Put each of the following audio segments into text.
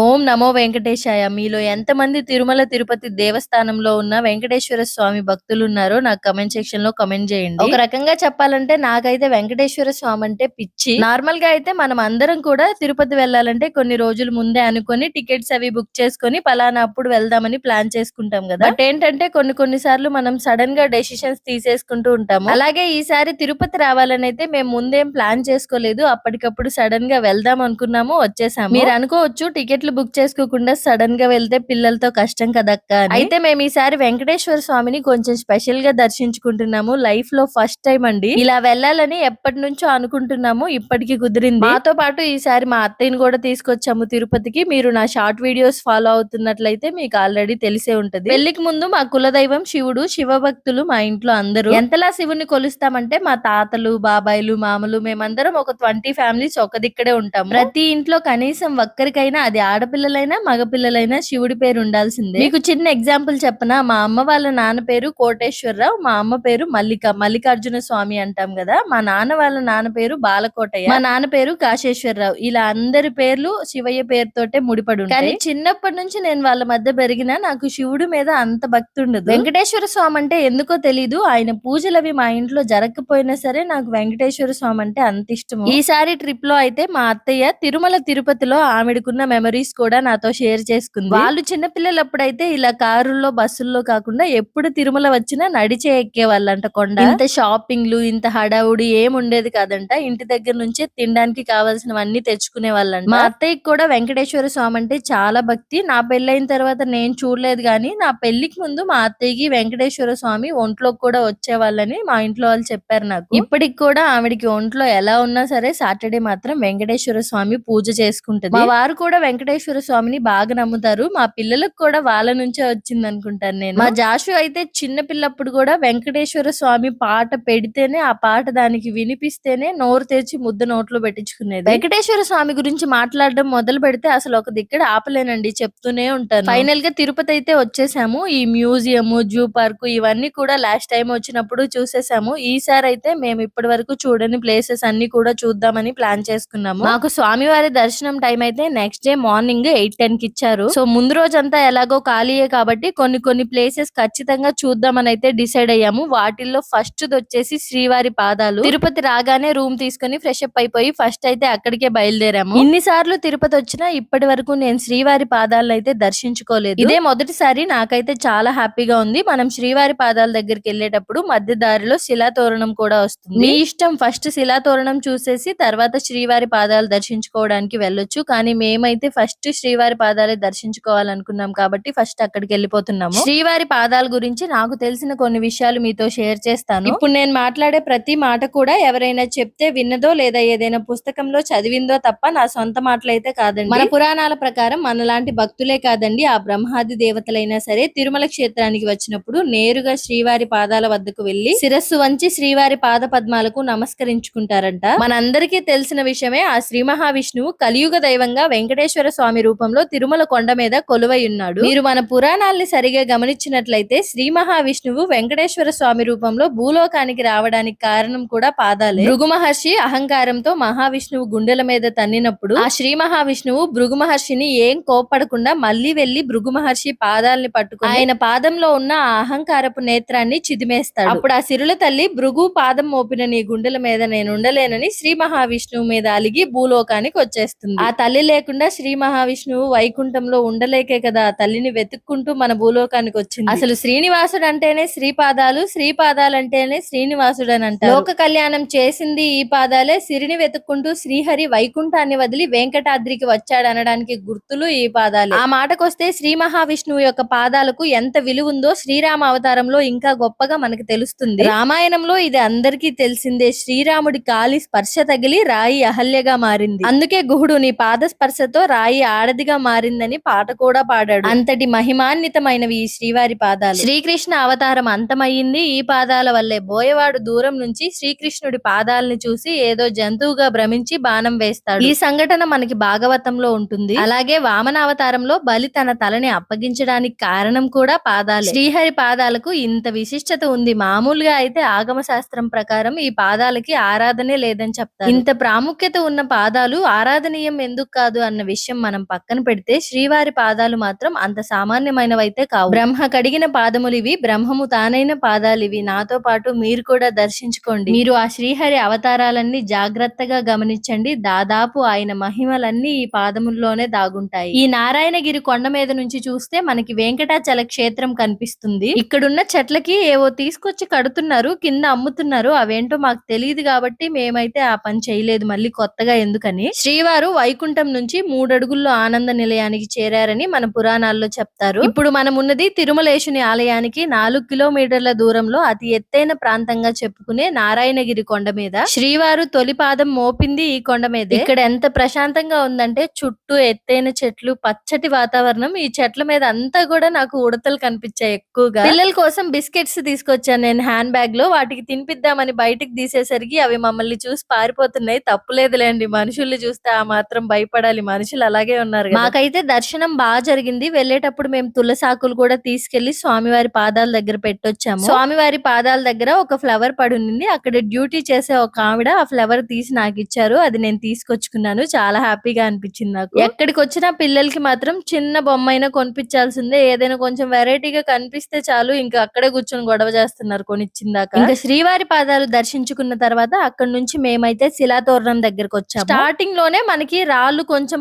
ఓం నమో వెంకటేశాయ. మీలో ఎంతమంది తిరుమల తిరుపతి దేవస్థానంలో ఉన్న వెంకటేశ్వర స్వామి భక్తులు ఉన్నారో నాకు కమెంట్ సెక్షన్లో కమెంట్ చేయండి. ఒక రకంగా చెప్పాలంటే నాకైతే వెంకటేశ్వర స్వామి అంటే పిచ్చి. నార్మల్గా అయితే మనం అందరం కూడా తిరుపతి వెళ్ళాలంటే కొన్ని రోజుల ముందే అనుకొని టికెట్స్ అవి బుక్ చేసుకొని పలానా అప్పుడు వెళ్దామని ప్లాన్ చేసుకుంటాం కదా. బట్ ఏంటంటే కొన్ని కొన్ని సార్లు మనం సడన్గా డెసిషన్స్ తీసేసుకుంటూ ఉంటాము. అలాగే ఈసారి తిరుపతి రావాలని అయితే మేము ముందేం ప్లాన్ చేసుకోలేదు. అప్పటికప్పుడు సడన్గా వెళ్దాం అనుకున్నాము వచ్చేసాము. మీరు అనుకోవచ్చు టికెట్లు బుక్ చేసుకోకుండా సడన్గా వెళ్తే పిల్లలతో కష్టం కదక్క. అయితే మేము ఈసారి వెంకటేశ్వర స్వామిని కొంచెం స్పెషల్గా దర్శించుకుంటున్నాము. లైఫ్లో ఫస్ట్ టైం అండి. ఇలా వెళ్ళాలని ఎప్పటి నుంచో అనుకుంటున్నాము. ఇప్పటికి కుదిరింది. మాతో పాటు ఈసారి మా అత్తయ్యని కూడా తీసుకొచ్చాము తిరుపతికి. మీరు నా షార్ట్ వీడియోస్ ఫాలో అవుతున్నట్లయితే మీకు ఆల్రెడీ తెలిసే ఉంటది. పెళ్ళికి ముందు మా కులదైవం శివుడు శివభక్తులు మా ఇంట్లో అందరూ. ఎంతలా శివుని కొలుస్తామంటే మా తాతలు బాబాయిలు మామలు మేమందరం ఒక ట్వంటీ ఫ్యామిలీస్ ఒక దిక్కడే ఉంటాము. ప్రతి ఇంట్లో కనీసం ఒక్కరికైనా అది ఆడపిల్లలైనా మగపిల్లలైనా శివుడి పేరు ఉండాల్సిందే. మీకు చిన్న ఎగ్జాంపుల్ చెప్పనా? మా అమ్మ వాళ్ళ నాన్న పేరు కోటేశ్వరరావు మా అమ్మ పేరు మల్లిక మల్లికార్జున స్వామి అంటాం కదా. మా నాన్న వాళ్ళ నాన్న పేరు బాలకోటయ్య మా నాన్న పేరు కాశేశ్వరరావు. ఇలా అందరి పేర్లు శివయ్య పేరుతోటే ముడిపడి ఉంటాయి. కానీ చిన్నప్పటి నుంచి నేను వాళ్ళ మధ్య పెరిగినా నాకు శివుడి మీద అంత భక్తి ఉండదు. వెంకటేశ్వర స్వామి అంటే ఎందుకో తెలీదు. ఆయన పూజలు అవి మా ఇంట్లో జరగకపోయినా సరే నాకు వెంకటేశ్వర స్వామి అంటే అంత ఇష్టం ఈసారి ట్రిప్లో అయితే మా అత్తయ్య తిరుమల తిరుపతిలో ఆవిడకున్న మెమరీస్ కూడా నాతో షేర్ చేసుకుంది. వాళ్ళు చిన్నపిల్లలప్పుడైతే ఇలా కారుల్లో బస్సుల్లో కాకుండా ఎప్పుడు తిరుమల వచ్చినా నడిచే ఎక్కే వాళ్ళంట కొండ. ఇంత షాపింగ్లు ఇంత హడావుడి ఏం ఉండేది కాదంట. ఇంటి దగ్గర నుంచే తినడానికి కావాల్సినవన్నీ తెచ్చుకునే వాళ్ళంట. మా అత్తయ్యకి కూడా వెంకటేశ్వర స్వామి అంటే చాలా భక్తి. నా పెళ్ళైన తర్వాత నేను చూడలేదు కానీ నా పెళ్ళికి ముందు మా అత్తయ్యకి వెంకటేశ్వర స్వామి ఒంట్లోకి కూడా వచ్చేవాళ్ళని మా ఇంట్లో వాళ్ళు చెప్పారు నాకు. ఇప్పటికి కూడా ఆవిడకి ఒంట్లో ఎలా ఉన్నా సరే సాటర్డే మాత్రం వెంకటేశ్వర స్వామి పూజ చేసుకుంటది. మా వారు కూడా వెంకటేశ్వర వెంకటేశ్వర స్వామిని బాగా నమ్ముతారు. మా పిల్లలకు కూడా వాళ్ళ నుంచే వచ్చింది అనుకుంటాను నేను. మా జాషు అయితే చిన్న పిల్లప్పుడు కూడా వెంకటేశ్వర స్వామి పాట పెడితేనే ఆ పాట దానికి వినిపిస్తేనే నోరు తెరిచి ముద్ద నోట్లో పెట్టించుకునేది. వెంకటేశ్వర స్వామి గురించి మాట్లాడడం మొదలు పెడితే అసలు ఒక దిక్కడ ఆపలేనండి చెప్తూనే ఉంటాను. ఫైనల్గా తిరుపతి అయితే వచ్చేసాము. ఈ మ్యూజియం జూ పార్క్ ఇవన్నీ కూడా లాస్ట్ టైం వచ్చినప్పుడు చూసేసాము. ఈసారి అయితే మేము ఇప్పటి వరకు చూడని ప్లేసెస్ అన్ని కూడా చూద్దామని ప్లాన్ చేసుకున్నాము. మాకు స్వామివారి దర్శనం టైం అయితే next day morning morning eight టెన్కి ఇచ్చారు. సో ముందు రోజంతా ఎలాగో ఖాళీయే కాబట్టి కొన్ని కొన్ని ప్లేసెస్ ఖచ్చితంగా చూద్దామని అయితే డిసైడ్ అయ్యాము. వాటిల్లో ఫస్ట్ వచ్చేసి శ్రీవారి పాదాలు. తిరుపతి రాగానే రూమ్ తీసుకొని ఫ్రెష్ అప్ అయిపోయి ఫస్ట్ అయితే అక్కడికే బయలుదేరాము. ఇన్ని సార్లు తిరుపతి వచ్చినా ఇప్పటి వరకు నేను శ్రీవారి పాదాలను అయితే దర్శించుకోలేదు. ఇదే మొదటిసారి నాకైతే చాలా హ్యాపీగా ఉంది. మనం శ్రీవారి పాదాల దగ్గరికి వెళ్ళేటప్పుడు మధ్య దారిలో శిలాతోరణం కూడా వస్తుంది. మీ ఇష్టం ఫస్ట్ శిలాతోరణం చూసేసి తర్వాత శ్రీవారి పాదాలు దర్శించుకోవడానికి వెళ్ళొచ్చు. కానీ మేమైతే ఫస్ట్ శ్రీవారి పాదాలే దర్శించుకోవాలనుకున్నాం కాబట్టి ఫస్ట్ అక్కడికి వెళ్ళిపోతున్నాము. శ్రీవారి పాదాల గురించి నాకు తెలిసిన కొన్ని విషయాలు మీతో షేర్ చేస్తాను. ఇప్పుడు నేను మాట్లాడే ప్రతి మాట కూడా ఎవరైనా చెప్తే విన్నదో లేదా ఏదైనా పుస్తకంలో చదివిందో తప్ప నా సొంత మాటలైతే కాదండి. మన పురాణాల ప్రకారం మనలాంటి భక్తులే కాదండి. ఆ బ్రహ్మాది దేవతలైనా సరే తిరుమల క్షేత్రానికి వచ్చినప్పుడు నేరుగా శ్రీవారి పాదాల వద్దకు వెళ్ళి శిరస్సు వంచి శ్రీవారి పాద పద్మాలకు నమస్కరించుకుంటారంట. మనందరికీ తెలిసిన విషయమే ఆ శ్రీ మహావిష్ణువు కలియుగ దైవంగా వెంకటేశ్వర స్వామి రూపంలో తిరుమల కొండ మీద కొలువై ఉన్నాడు. మీరు మన పురాణాల్ని సరిగా గమనించినట్లయితే శ్రీ మహావిష్ణువు వెంకటేశ్వర స్వామి రూపంలో భూలోకానికి రావడానికి కారణం కూడా పాదాలే. భృగు మహర్షి అహంకారంతో మహావిష్ణువు గుండెల మీద తన్నినప్పుడు ఆ శ్రీ మహావిష్ణువు భృగు మహర్షిని ఏం కోప్పడకుండా మళ్ళీ వెళ్ళి భృగు మహర్షి పాదాలని పట్టుకుని ఆయన పాదంలో ఉన్న ఆ అహంకారపు నేత్రాన్ని చిదిమేస్తాడు. అప్పుడు ఆ సిరుల తల్లి భృగు పాదం మోపిన నీ గుండెల మీద నేను ఉండలేనని శ్రీ మహావిష్ణువు మీద అలిగి భూలోకానికి వచ్చేస్తుంది. ఆ తల్లి లేకుండా శ్రీ మహావిష్ణువు వైకుంఠంలో ఉండలేకే కదా తల్లిని వెతుక్కుంటూ మన భూలోకానికి వచ్చింది. అసలు శ్రీనివాసుడు అంటేనే శ్రీపాదాలు శ్రీపాదాలు అంటేనే శ్రీనివాసుడు అని అంటారు లోక కళ్యాణం చేసింది ఈ పాదాలే సిరిని వెతుక్కుంటూ శ్రీహరి వైకుంఠాన్ని వదిలి వెంకటాద్రికి వచ్చాడు అనడానికి గుర్తులు ఈ పాదాలు. ఆ మాటకొస్తే శ్రీ మహావిష్ణువు యొక్క పాదాలకు ఎంత విలువ ఉందో శ్రీరామ అవతారంలో ఇంకా గొప్పగా మనకు తెలుస్తుంది. రామాయణంలో ఇది అందరికీ తెలిసిందే శ్రీరాముడి కాలి స్పర్శ తగిలి రాయి అహల్యగా మారింది. అందుకే గుహుడు నీ పాద స్పర్శతో రాయి ఆడదిగా మారిందని పాట కూడా పాడాడు. అంతటి మహిమాన్వితమైనవి ఈ శ్రీవారి పాదాలు. శ్రీకృష్ణ అవతారం అంతమయ్యింది. ఈ పాదాల వల్లే బోయవాడు దూరం నుంచి శ్రీకృష్ణుడి పాదాలని చూసి ఏదో జంతువుగా భ్రమించి బాణం వేస్తాడు. ఈ సంఘటన మనకి భాగవతంలో ఉంటుంది. అలాగే వామన అవతారంలో బలి తన తలని అప్పగించడానికి కారణం కూడా పాదాలు. శ్రీహరి పాదాలకు ఇంత విశిష్టత ఉంది. మామూలుగా అయితే ఆగమ శాస్త్రం ప్రకారం ఈ పాదాలకి ఆరాధనే లేదని చెప్తారు. ఇంత ప్రాముఖ్యత ఉన్న పాదాలు ఆరాధనీయం ఎందుకు కాదు అన్న విషయం మనం పక్కన పెడితే శ్రీవారి పాదాలు మాత్రం అంత సామాన్యమైనవైతే కావు. బ్రహ్మ కడిగిన పాదములు ఇవి బ్రహ్మము తానైన పాదాలు ఇవి నాతో పాటు మీరు కూడా దర్శించుకోండి. మీరు ఆ శ్రీహరి అవతారాలన్నీ జాగ్రత్తగా గమనించండి. దాదాపు ఆయన మహిమలన్నీ ఈ పాదముల్లోనే దాగుంటాయి. ఈ నారాయణగిరి కొండ మీద నుంచి చూస్తే మనకి వెంకటాచల క్షేత్రం కనిపిస్తుంది. ఇక్కడున్న చెట్లకి ఏవో తీసుకొచ్చి కడుతున్నారు కింద అమ్ముతున్నారు. అవేంటో మాకు తెలియదు కాబట్టి మేమైతే ఆ పని చేయలేదు మళ్ళీ కొత్తగా ఎందుకని. శ్రీవారు వైకుంఠం నుంచి మూడడుగుల్లో ఆనంద నిలయానికి చేరారని మన పురాణాల్లో చెప్తారు. ఇప్పుడు మనం ఉన్నది తిరుమలేశుని ఆలయానికి నాలుగు కిలోమీటర్ల దూరంలో అతి ఎత్తైన ప్రాంతంగా చెప్పుకునే నారాయణగిరి కొండ మీద. శ్రీవారు తొలి పాదం మోపింది ఈ కొండ మీద. ఇక్కడ ఎంత ప్రశాంతంగా ఉందంటే చుట్టూ ఎత్తైన చెట్లు పచ్చటి వాతావరణం. ఈ చెట్ల మీద అంతా కూడా నాకు ఉడతలు కనిపించాయి ఎక్కువగా. పిల్లల కోసం బిస్కెట్స్ తీసుకొచ్చాను నేను హ్యాండ్ బ్యాగ్లో వాటికి తినిపిద్దామని బయటికి తీసేసరికి అవి మమ్మల్ని చూసి పారిపోతున్నాయి. తప్పులేదులేండి. మనుషుల్ని చూస్తే ఆ మాత్రం భయపడాలి. మనుషులు అలా అలాగే ఉన్నారు. మాకైతే దర్శనం బాగా జరిగింది. వెళ్ళేటప్పుడు మేము తులసాకులు కూడా తీసుకెళ్ళి స్వామివారి పాదాల దగ్గర పెట్టొచ్చాము. స్వామివారి పాదాల దగ్గర ఒక ఫ్లవర్ పడి ఉంది అక్కడ డ్యూటీ చేసే ఒక ఆవిడ ఆ ఫ్లవర్ తీసి నాకు ఇచ్చారు. అది నేను తీసుకొచ్చుకున్నాను. చాలా హ్యాపీగా అనిపించింది నాకు. ఎక్కడికి వచ్చినా పిల్లలకి మాత్రం చిన్న బొమ్మ అయినా కొనిపించాల్సిందే. ఏదైనా కొంచెం వెరైటీగా కనిపిస్తే చాలు. ఇంకా అక్కడే కూర్చొని గొడవ చేస్తున్నారు కొనిచ్చిందాక. ఇంకా శ్రీవారి పాదాలు దర్శించుకున్న తర్వాత అక్కడ నుంచి మేమైతే శిలాతోరణం దగ్గరకు వచ్చాము స్టార్టింగ్లోనే మనకి రాళ్ళు కొంచెం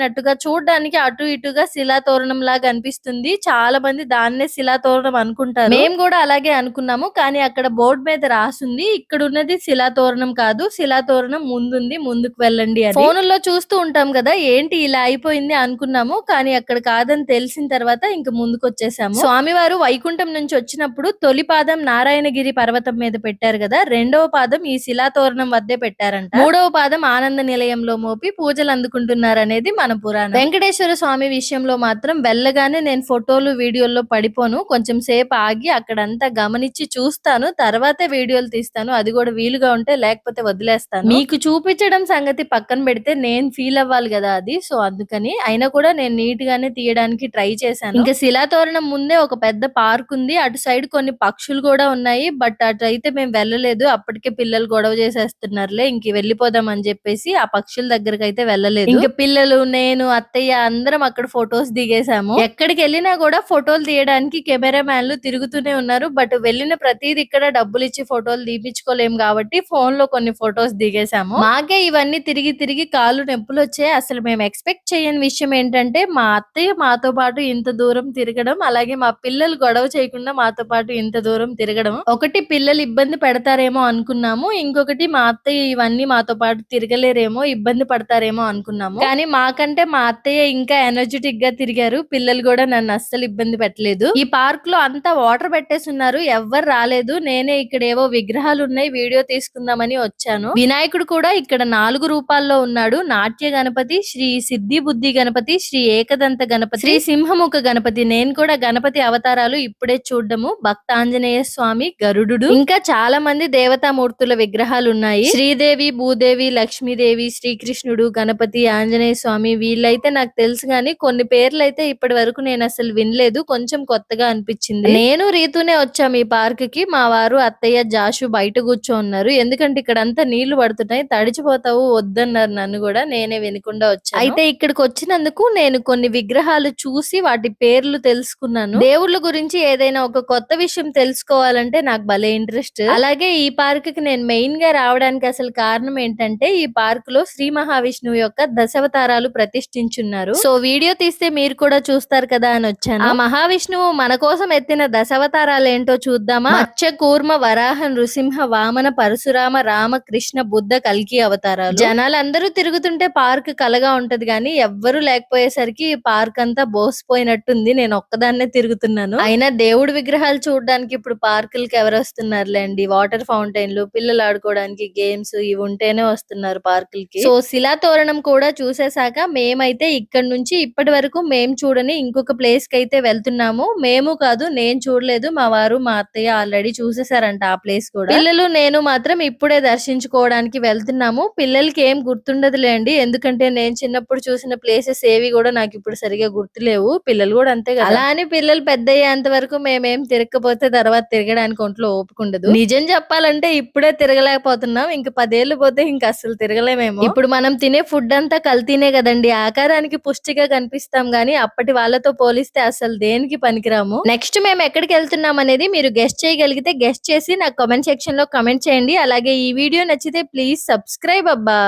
పడిపోయినట్టుగా చూడడానికి అటు ఇటుగా శిలాతోరణం లాగా అనిపిస్తుంది. చాలా మంది దాన్నే శిలాతోరణం అనుకుంటారు. మేము కూడా అలాగే అనుకున్నాము. కానీ అక్కడ బోర్డు మీద రాసుంది ఇక్కడ ఉన్నది శిలాతోరణం కాదు శిలాతోరణం ముందుంది ముందుకు వెళ్ళండి అని. ఫోనుల్లో చూస్తూ ఉంటాం కదా ఏంటి ఇలా అయిపోయింది అనుకున్నాము. కానీ అక్కడ కాదని తెలిసిన తర్వాత ఇంక ముందుకు వచ్చేసాము స్వామివారు వైకుంఠం నుంచి వచ్చినప్పుడు తొలి పాదం నారాయణగిరి పర్వతం మీద పెట్టారు కదా రెండవ పాదం ఈ శిలాతోరణం వద్దే పెట్టారంట. మూడవ పాదం ఆనంద నిలయంలో మోపి పూజలు అందుకుంటున్నారు అనేది మన పురాణం. వెంకటేశ్వర స్వామి విషయంలో మాత్రం వెళ్ళగానే నేను ఫోటోలు వీడియోల్లో పడిపోను. కొంచెం సేపు ఆగి అక్కడంతా గమనించి చూస్తాను. తర్వాతే వీడియోలు తీస్తాను. అది కూడా వీలుగా ఉంటే లేకపోతే వదిలేస్తాను. మీకు చూపించడం సంగతి పక్కన పెడితే నేను ఫీల్ అవ్వాలి కదా అది. సో అందుకని అయినా కూడా నేను నీట్ గానే తీయడానికి ట్రై చేశాను. ఇంకా శిలాతోరణం ముందే ఒక పెద్ద పార్క్ ఉంది. అటు సైడ్ కొన్ని పక్షులు కూడా ఉన్నాయి. బట్ అటు అయితే మేము వెళ్ళలేదు. అప్పటికే పిల్లలు గొడవ చేసేస్తున్నారులే. ఇంక వెళ్ళిపోదాం అని చెప్పేసి ఆ పక్షుల దగ్గరికి అయితే వెళ్ళలేదు. ఇంకా పిల్లలు నేను అత్తయ్య అందరం అక్కడ ఫొటోస్ దిగేసాము ఎక్కడికి వెళ్ళినా కూడా ఫోటోలు తీయడానికి కెమెరా మ్యాన్లు తిరుగుతూనే ఉన్నారు. బట్ వెళ్ళిన ప్రతిది ఇక్కడ డబ్బులు ఇచ్చి ఫోటోలు తీపించుకోలేము కాబట్టి ఫోన్లో కొన్ని ఫొటోస్ దిగేసాము మాకే ఇవన్నీ తిరిగి తిరిగి కాళ్ళు నొప్పులు వచ్చాయి. అసలు మేము ఎక్స్పెక్ట్ చేయని విషయం ఏంటంటే మా అత్తయ్య మాతో పాటు ఇంత దూరం తిరగడం అలాగే మా పిల్లలు గొడవ చేయకుండా మాతో పాటు ఇంత దూరం తిరగడం. ఒకటి పిల్లలు ఇబ్బంది పెడతారేమో అనుకున్నాము. ఇంకొకటి మా అత్తయ్య ఇవన్నీ మాతో పాటు తిరగలేరేమో ఇబ్బంది పడతారేమో అనుకున్నాము. కానీ మాకు నాకంటే మా అత్తయ్య ఇంకా ఎనర్జెటిక్గా తిరిగారు. పిల్లలు కూడా నన్ను అస్సలు ఇబ్బంది పెట్టలేదు. ఈ పార్క్లో అంతా వాటర్ పెట్టేసి ఉన్నారు. ఎవ్వరు రాలేదు. నేనే ఇక్కడ ఏవో విగ్రహాలు ఉన్నాయి. వీడియో తీసుకుందామని వచ్చాను. వినాయకుడు కూడా ఇక్కడ నాలుగు రూపాల్లో ఉన్నాడు. నాట్య గణపతి శ్రీ సిద్ధి బుద్ధి గణపతి శ్రీ ఏకదంత గణపతి శ్రీ సింహముఖ గణపతి. నేను కూడా గణపతి అవతారాలు ఇప్పుడే చూడడము. భక్తాంజనేయ స్వామి గరుడు ఇంకా చాలా మంది దేవతామూర్తుల విగ్రహాలు ఉన్నాయి. శ్రీదేవి భూదేవి లక్ష్మీదేవి శ్రీకృష్ణుడు గణపతి ఆంజనేయ స్వామి వీళ్ళైతే నాకు తెలుసు గాని కొన్ని పేర్లు అయితే ఇప్పటి వరకు నేను అసలు వినలేదు. కొంచెం కొత్తగా అనిపించింది. నేను రీతూనే వచ్చాము ఈ పార్క్కి. మా వారు అత్తయ్య జాషు బయట కూర్చో ఉన్నారు ఎందుకంటే ఇక్కడ అంతా నీళ్ళు పడుతున్నాయి. తడిచిపోతావు వద్దన్నారు నన్ను కూడా. నేనే వినకుండా వచ్చాను. అయితే ఇక్కడికి వచ్చినందుకు నేను కొన్ని విగ్రహాలు చూసి వాటి పేర్లు తెలుసుకున్నాను. దేవుళ్ళ గురించి ఏదైనా ఒక కొత్త విషయం తెలుసుకోవాలంటే నాకు భలే ఇంట్రెస్ట్ అలాగే ఈ పార్క్కి నేను మెయిన్గా రావడానికి అసలు కారణం ఏంటంటే ఈ పార్క్లో శ్రీ మహావిష్ణువు యొక్క దశావతారాలు ప్రతిష్ఠించున్నారు. సో వీడియో తీస్తే మీరు కూడా చూస్తారు కదా అని వచ్చాను. ఆ మహావిష్ణువు మన కోసం ఎత్తిన దశావతారాలు ఏంటో చూద్దామా మత్స్య కూర్మ వరాహ నృసింహ వామన పరశురామ రామ కృష్ణ బుద్ధ కల్కి అవతారాలు. జనాలందరూ తిరుగుతుంటే పార్క్ కలగా ఉంటది కానీ ఎవ్వరూ లేకపోయేసరికి పార్క్ అంతా బోసిపోయినట్టుంది. నేను ఒక్కదాన్నే తిరుగుతున్నాను. అయినా దేవుడి విగ్రహాలు చూడడానికి ఇప్పుడు పార్కులకి ఎవరు వస్తున్నారులేండి వాటర్ ఫౌంటైన్లు పిల్లలు ఆడుకోవడానికి గేమ్స్ ఇవి ఉంటేనే వస్తున్నారు పార్కులకి. సో శిలా తోరణం కూడా చూసేసాక మేమైతే ఇక్కడ నుంచి ఇప్పటి వరకు మేము చూడని ఇంకొక ప్లేస్కి అయితే వెళ్తున్నాము. మేము కాదు నేను చూడలేదు. మా వారు మా అత్తయ్య ఆల్రెడీ చూసేసారంట ఆ ప్లేస్ కూడా. పిల్లలు నేను మాత్రం ఇప్పుడే దర్శించుకోవడానికి వెళ్తున్నాము. పిల్లలకి ఏం గుర్తుండదులేండి. ఎందుకంటే నేను చిన్నప్పుడు చూసిన ప్లేసెస్ ఏవి కూడా నాకు ఇప్పుడు సరిగా గుర్తులేవు. పిల్లలు కూడా అంతే కదా. అలా అని పిల్లలు పెద్ద అయ్యేంత వరకు మేమేం తిరగకపోతే తర్వాత తిరగడానికి ఒంట్లో ఓపుకుండదు నిజం చెప్పాలంటే ఇప్పుడే తిరగలేకపోతున్నాం. ఇంకా పదేళ్ళు పోతే ఇంకా అసలు తిరగలేమేమో. ఇప్పుడు మనం తినే ఫుడ్ అంతా కల్తీనే కదండి. అండి. ఆకారానికి పుష్టిగా కనిపిస్తాం గానీ అప్పటి వాళ్ళతో పోలిస్తే అసలు దేనికి పనికిరాము? నెక్స్ట్ మేము ఎక్కడికి వెళ్తున్నాం అనేది మీరు గెస్ట్ చేయగలిగితే గెస్ట్ చేసి నాకు కామెంట్ సెక్షన్లో కమెంట్ చేయండి. అలాగే ఈ వీడియో నచ్చితే ప్లీజ్ సబ్స్క్రైబ్ అబ్బా!